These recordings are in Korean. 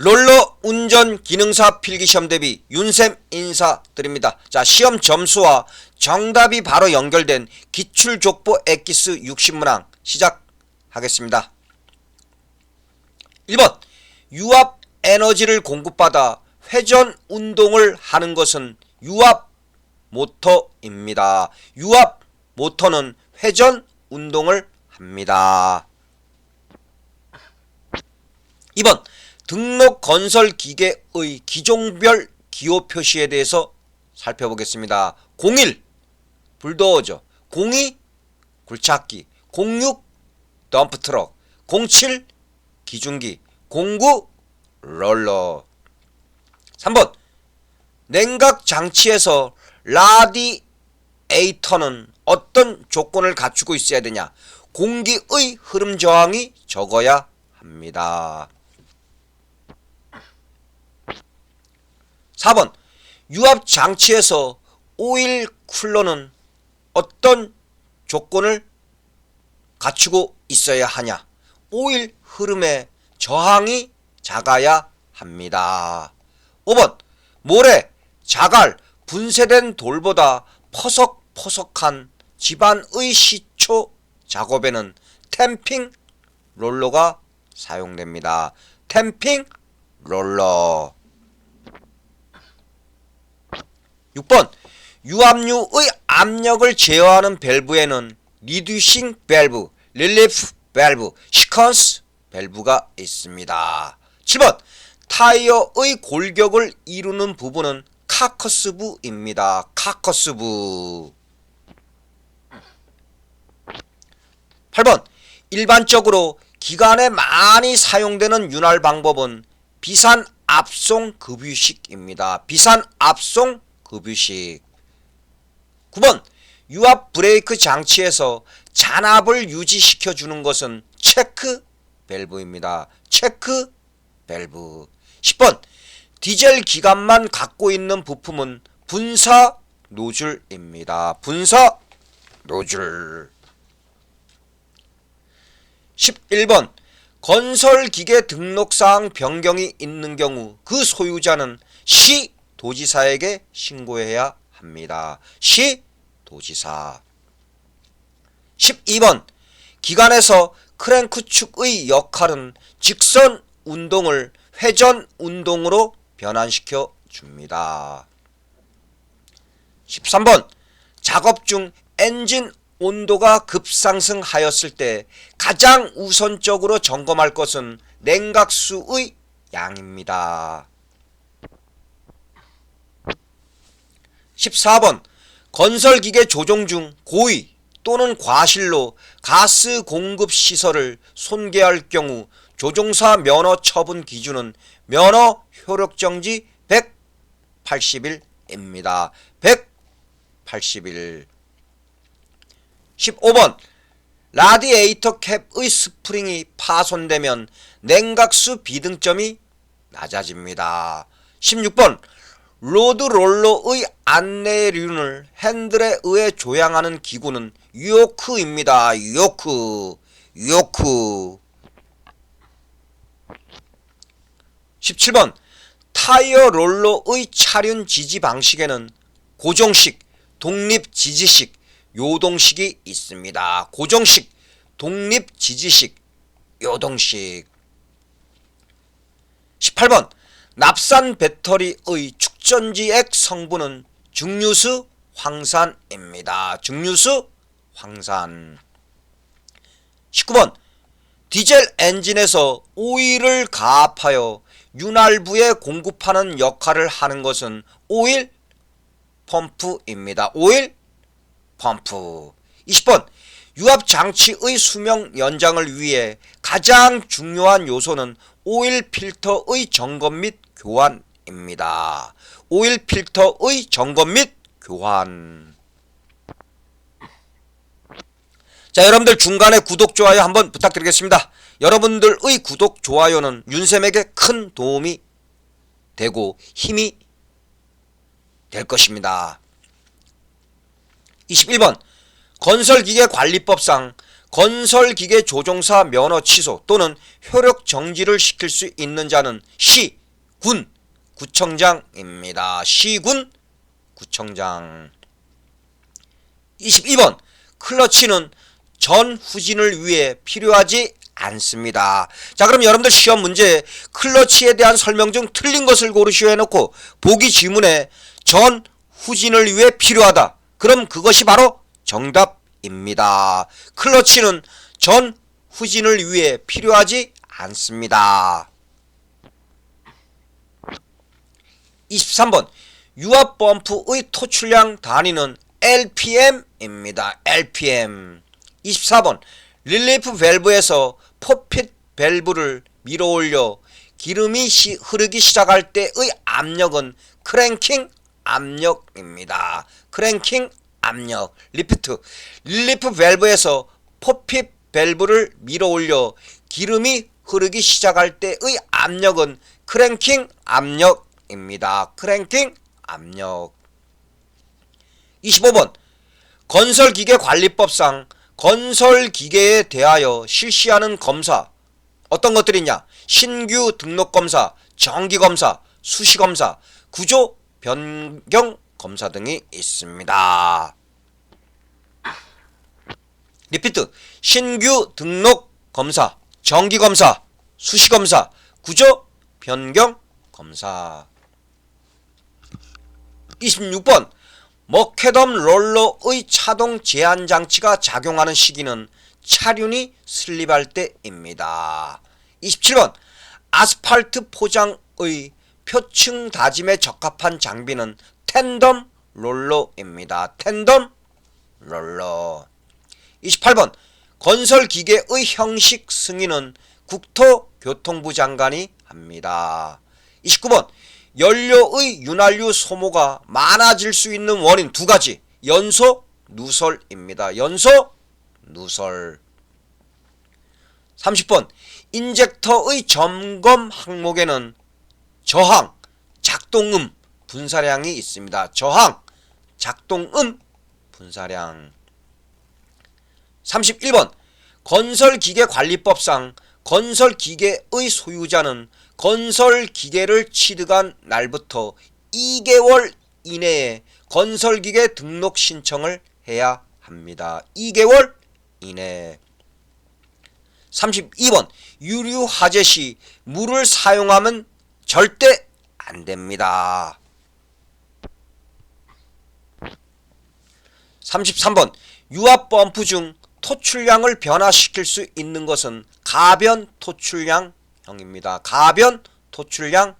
롤러 운전 기능사 필기시험 대비 윤쌤 인사드립니다. 자, 시험 점수와 정답이 바로 연결된 기출족보 엑기스 60문항 시작하겠습니다. 1번 유압 에너지를 공급받아 회전 운동을 하는 것은 유압 모터입니다. 유압 모터는 회전 운동을 합니다. 2번 등록 건설 기계의 기종별 기호 표시에 대해서 살펴보겠습니다. 01 불도저 02 굴착기 06 덤프 트럭 07 기중기 09 롤러 3번 냉각 장치에서 라디에이터는 어떤 조건을 갖추고 있어야 되냐 공기의 흐름 저항이 적어야 합니다. 4번 유압 장치에서 오일 쿨러는 어떤 조건을 갖추고 있어야 하냐? 오일 흐름의 저항이 작아야 합니다. 5번 모래, 자갈, 분쇄된 돌보다 퍼석퍼석한 집안의 시초 작업에는 템핑 롤러가 사용됩니다. 템핑 롤러 6번 유압류의 압력을 제어하는 밸브에는 리듀싱 밸브, 릴리프 밸브, 시퀀스 밸브가 있습니다. 7번 타이어의 골격을 이루는 부분은 카커스부입니다. 카커스부 8번 일반적으로 기관에 많이 사용되는 윤활 방법은 비산 압송 급유식입니다. 비산 압송 급유식 9번 유압 브레이크 장치에서 잔압을 유지시켜 주는 것은 체크 밸브입니다. 체크 밸브 10번 디젤 기관만 갖고 있는 부품은 분사 노즐입니다. 분사 노즐 11번 건설기계 등록사항 변경이 있는 경우 그 소유자는 시 도지사에게 신고해야 합니다. 시 도지사 12번 기관에서 크랭크 축의 역할은 직선 운동을 회전 운동으로 변환시켜 줍니다. 13번 작업 중 엔진 온도가 급상승하였을 때 가장 우선적으로 점검할 것은 냉각수의 양입니다. 14번 건설기계 조종 중 고의 또는 과실로 가스 공급 시설을 손괴할 경우 조종사 면허 처분 기준은 면허 효력 정지 180일입니다. 180일 15번 라디에이터 캡의 스프링이 파손되면 냉각수 비등점이 낮아집니다. 16번 로드 롤러의 안내륜을 핸들에 의해 조향하는 기구는 요크입니다. 요크. 요크. 17번. 타이어 롤러의 차륜 지지 방식에는 고정식, 독립 지지식, 요동식이 있습니다. 고정식, 독립 지지식, 요동식. 18번. 납산 배터리의 축전지액 성분은 증류수 황산입니다. 증류수 황산 19번 디젤 엔진에서 오일을 가압하여 윤활부에 공급하는 역할을 하는 것은 오일 펌프입니다. 오일 펌프 20번 유압 장치의 수명 연장을 위해 가장 중요한 요소는 오일 필터의 점검 및 교환 입니다. 오일 필터의 점검 및 교환. 자, 여러분들 중간에 구독, 좋아요 한번 부탁드리겠습니다. 여러분들의 구독, 좋아요는 윤쌤에게 큰 도움이 되고 힘이 될 것입니다. 21번 건설기계 관리법상 건설기계 조종사 면허 취소 또는 효력 정지를 시킬 수 있는 자는 시, 군, 구청장입니다. 시군, 구청장. 22번 클러치는 전 후진을 위해 필요하지 않습니다. 자 그럼 여러분들 시험 문제 클러치에 대한 설명 중 틀린 것을 고르시오 해놓고 보기 지문에 전 후진을 위해 필요하다. 그럼 그것이 바로 정답입니다. 클러치는 전 후진을 위해 필요하지 않습니다. 23번 유압 펌프의 토출량 단위는 LPM입니다. LPM. 24번 릴리프 밸브에서 포핏 밸브를 밀어 올려 기름이 시, 흐르기 시작할 때의 압력은 크랭킹 압력입니다. 크랭킹 압력. 리프트. 릴리프 밸브에서 포핏 밸브를 밀어 올려 기름이 흐르기 시작할 때의 압력은 크랭킹 압력 입니다. 크랭킹 압력. 25번. 건설기계 관리법상 건설기계에 대하여 실시하는 검사. 어떤 것들이 있냐? 신규 등록검사 정기검사 수시검사 구조 변경 검사 등이 있습니다. 리피트. 신규 등록 검사 정기검사 수시검사 구조 변경 검사 26번 머케덤 롤러의 차동 제한 장치가 작용하는 시기는 차륜이 슬립할 때입니다. 27번 아스팔트 포장의 표층 다짐에 적합한 장비는 텐덤 롤러입니다. 텐덤 롤러 28번 건설기계의 형식 승인은 국토교통부 장관이 합니다. 29번 연료의 윤활유 소모가 많아질 수 있는 원인 두 가지. 연소 누설입니다. 연소 누설. 30번. 인젝터의 점검 항목에는 저항, 작동음, 분사량이 있습니다. 저항, 작동음, 분사량. 31번. 건설기계관리법상 건설기계의 소유자는 건설 기계를 취득한 날부터 2개월 이내에 건설 기계 등록 신청을 해야 합니다. 2개월 이내 32번 유류 화재 시 물을 사용하면 절대 안 됩니다. 33번 유압 펌프 중 토출량을 변화시킬 수 있는 것은 가변 토출량 형입니다. 가변 토출량형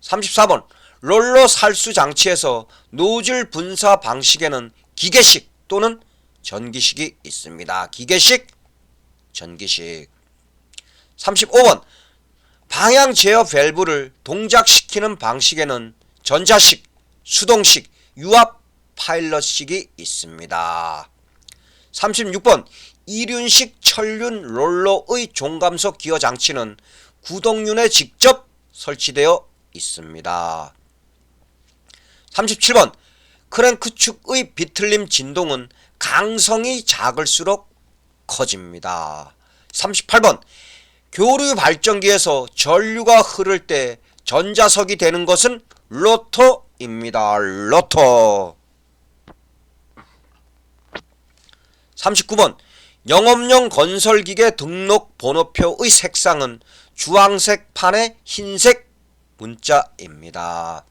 34번 롤러 살수 장치에서 노즐 분사 방식에는 기계식 또는 전기식이 있습니다. 기계식, 전기식 35번 방향 제어 밸브를 동작시키는 방식에는 전자식, 수동식, 유압 파일럿식이 있습니다. 36번 이륜식 철륜 롤러의 종감석 기어 장치는 구동륜에 직접 설치되어 있습니다. 37번 크랭크 축의 비틀림 진동은 강성이 작을수록 커집니다. 38번 교류 발전기에서 전류가 흐를 때 전자석이 되는 것은 로터입니다. 로터 39번 영업용 건설기계 등록 번호표의 색상은 주황색 판에 흰색 문자입니다.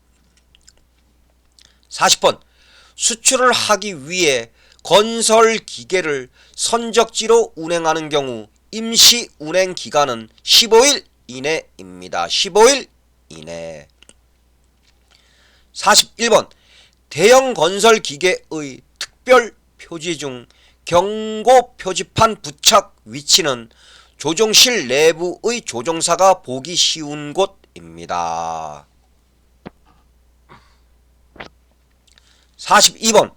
40번 수출을 하기 위해 건설 기계를 선적지로 운행하는 경우 임시 운행 기간은 15일 이내입니다. 15일 이내. 41번 대형 건설 기계의 특별 표지 중 경고 표지판 부착 위치는 조종실 내부의 조종사가 보기 쉬운 곳입니다. 42번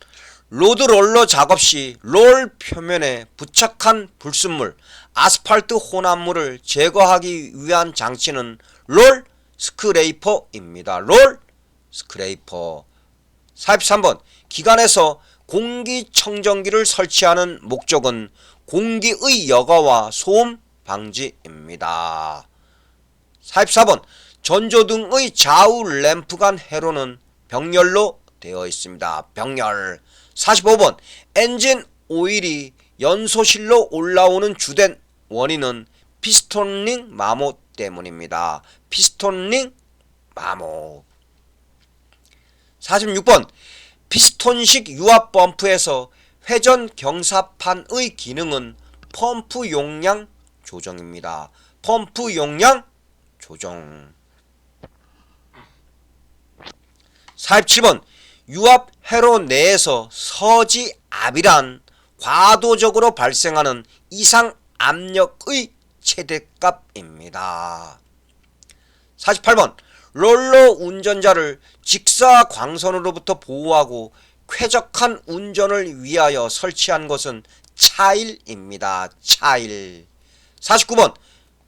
로드롤러 작업 시 롤 표면에 부착한 불순물, 아스팔트 혼합물을 제거하기 위한 장치는 롤 스크레이퍼입니다. 롤 스크레이퍼. 43번 기관에서 공기청정기를 설치하는 목적은 공기의 여과와 소음 방지입니다. 44번 전조등의 좌우 램프 간 회로는 병렬로 되어 있습니다. 병렬 45번 엔진 오일이 연소실로 올라오는 주된 원인은 피스톤링 마모 때문입니다. 피스톤링 마모 46번 피스톤식 유압 펌프에서 회전 경사판의 기능은 펌프 용량 조정입니다. 펌프 용량 조정 47번 유압 회로 내에서 서지 압이란 과도적으로 발생하는 이상 압력의 최대값입니다. 48번 롤러 운전자를 직사 광선으로부터 보호하고 쾌적한 운전을 위하여 설치한 것은 차일입니다. 차일. 49번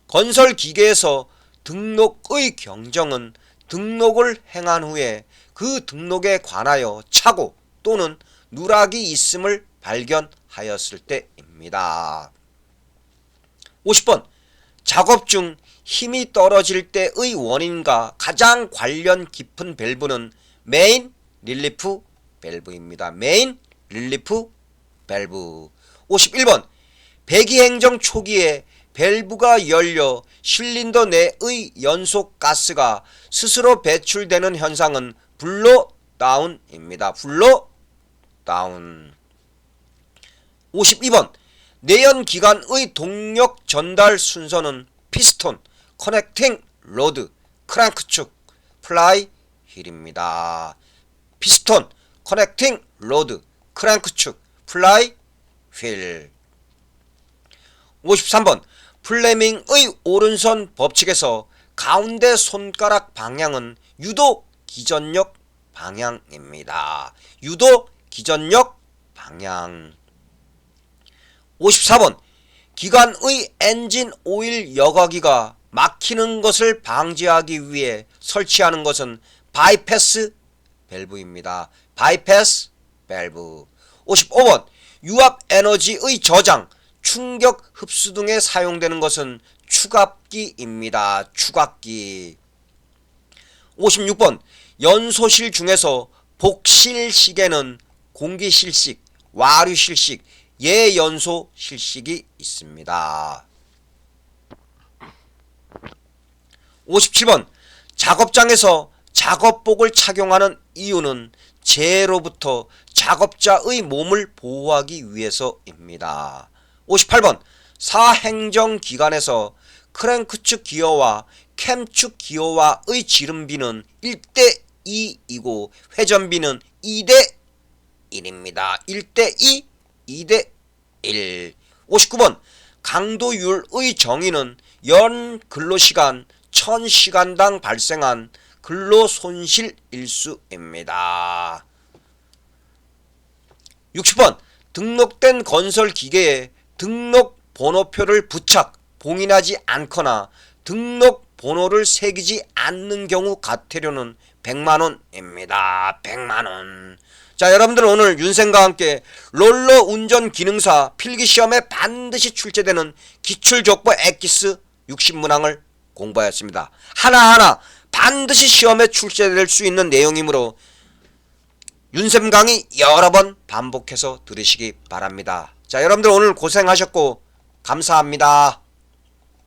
건설 기계에서 등록의 경정은 등록을 행한 후에 그 등록에 관하여 착오 또는 누락이 있음을 발견하였을 때입니다. 50번 작업 중 힘이 떨어질 때의 원인과 가장 관련 깊은 밸브는 메인 릴리프 밸브입니다. 메인 릴리프 밸브 51번 배기 행정 초기에 밸브가 열려 실린더 내의 연속 가스가 스스로 배출되는 현상은 블로 다운입니다. 블로 다운 52번 내연 기관의 동력 전달 순서는 피스톤, 커넥팅 로드, 크랭크축, 플라이 휠입니다. 피스톤, 커넥팅 로드, 크랭크축, 플라이 휠 53번 플레밍의 오른손 법칙에서 가운데 손가락 방향은 유도 기전력 방향입니다. 유도 기전력 방향 54번. 기관의 엔진 오일 여과기가 막히는 것을 방지하기 위해 설치하는 것은 바이패스 밸브입니다. 바이패스 밸브. 55번. 유압 에너지의 저장, 충격 흡수 등에 사용되는 것은 추갑기입니다. 추갑기. 56번. 연소실 중에서 복실식에는 공기실식, 와류실식, 예연소 실식이 있습니다. 57번 작업장에서 작업복을 착용하는 이유는 재해로부터 작업자의 몸을 보호하기 위해서입니다. 58번 사행정기관에서 크랭크축 기어와 캠축 기어와의 지름비는 1대 2이고 회전비는 2대 1입니다. 1대 2, 2대 1. 59번 강도율의 정의는 연 근로시간 1000시간당 발생한 근로 손실 일수입니다. 60번 등록된 건설 기계에 등록 번호표를 부착, 봉인하지 않거나 등록 번호를 새기지 않는 경우 과태료는 100만원입니다. 100만원. 자, 여러분들 오늘 윤생과 함께 롤러 운전 기능사 필기 시험에 반드시 출제되는 기출 족보 엑기스 60문항을 공부하였습니다. 하나하나 반드시 시험에 출제될 수 있는 내용이므로 윤쌤 강의 여러 번 반복해서 들으시기 바랍니다. 자, 여러분들 오늘 고생하셨고 감사합니다.